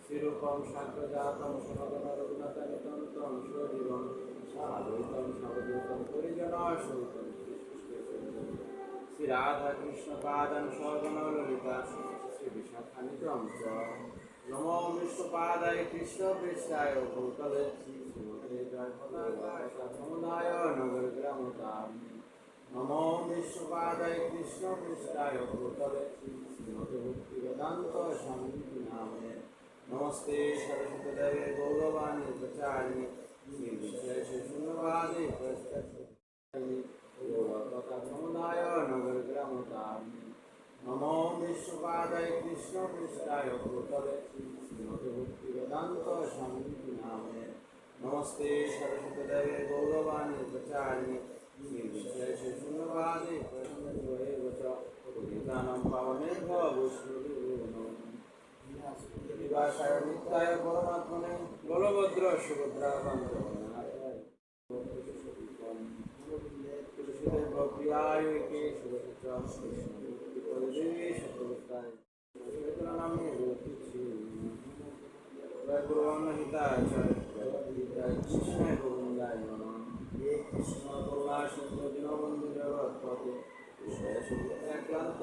শ্রীরূপম সাগ্রজাতম সনাতন রঘুনাথনিতম সুজীবম সাদ্বৈতম সবদূতম পরিজন সহিতম শ্রী রাধা কৃষ্ণ পাদন সর্বন ললিতা শ্রী বিশাখানিতম চ নমো বিষ্ণুপাদায় কৃষ্ণ পৃষ্ঠায় ভূতলে শ্রীমতে জয় নগর গ্রামতাম নমো বিষ্ণুপাদায় কৃষ্ণ পৃষ্ঠায় ভূতলে শ্রীমতে ভক্তি বেদান্ত স্বামী নামে নমস্তে সরস্বতী দেবে গৌরবাণী প্রচারিণী নির্বিশেষ শূন্যবাদী প্রস্তরী তথা সমুদায় নগর গ্রামতাম নমো বিষ্ণুপাদায় কৃষ্ণ পৃষ্ঠায় ভূতলে শ্রীমতে নিত্যায় পরমাত্মনে বলভদ্র সুভদ্রা প্রিয়ায় কে সুরক্ষিত শত্রুতায় নামে গুরুবান হিতায় কৃষ্ণায় গোবিন্দায় হে কৃষ্ণ করুণা সিন্ধু দীনবন্ধু জগৎপতে ক্লান্ত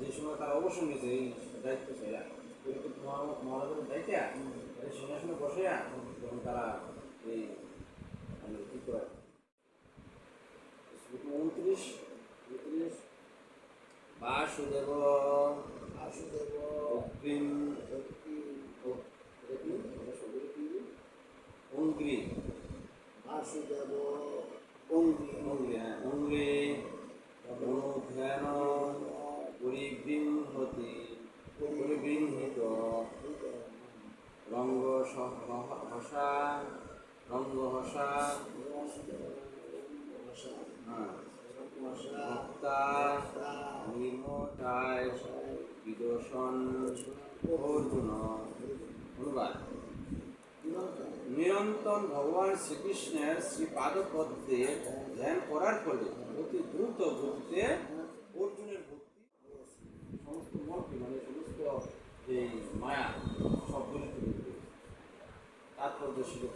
যে সময় তারা অবসর নিয়েছে, এই দায়িত্ব সেরা মহারাজের দায়িত্বে সিংহাসনে বসে যখন তারা এই মানে করে? উনত্রিশ উনত্রিশ বাসুদেব বাসুদেব অগ্রিম অঙ্গ্রি বাসুদেব অঙ্গি অঙ্গ্রি হ্যাঁ অঙ্গ্রি নিরন্তর ভগবান শ্রীকৃষ্ণের শ্রী পাদপদ্মে ধ্যান করার ফলে অতি দ্রুত গতিতে অর্জুনের ভক্তি সমস্ত মনকে মানে সমস্ত যে মায়া সবগুলি তাৎপর্য শিখে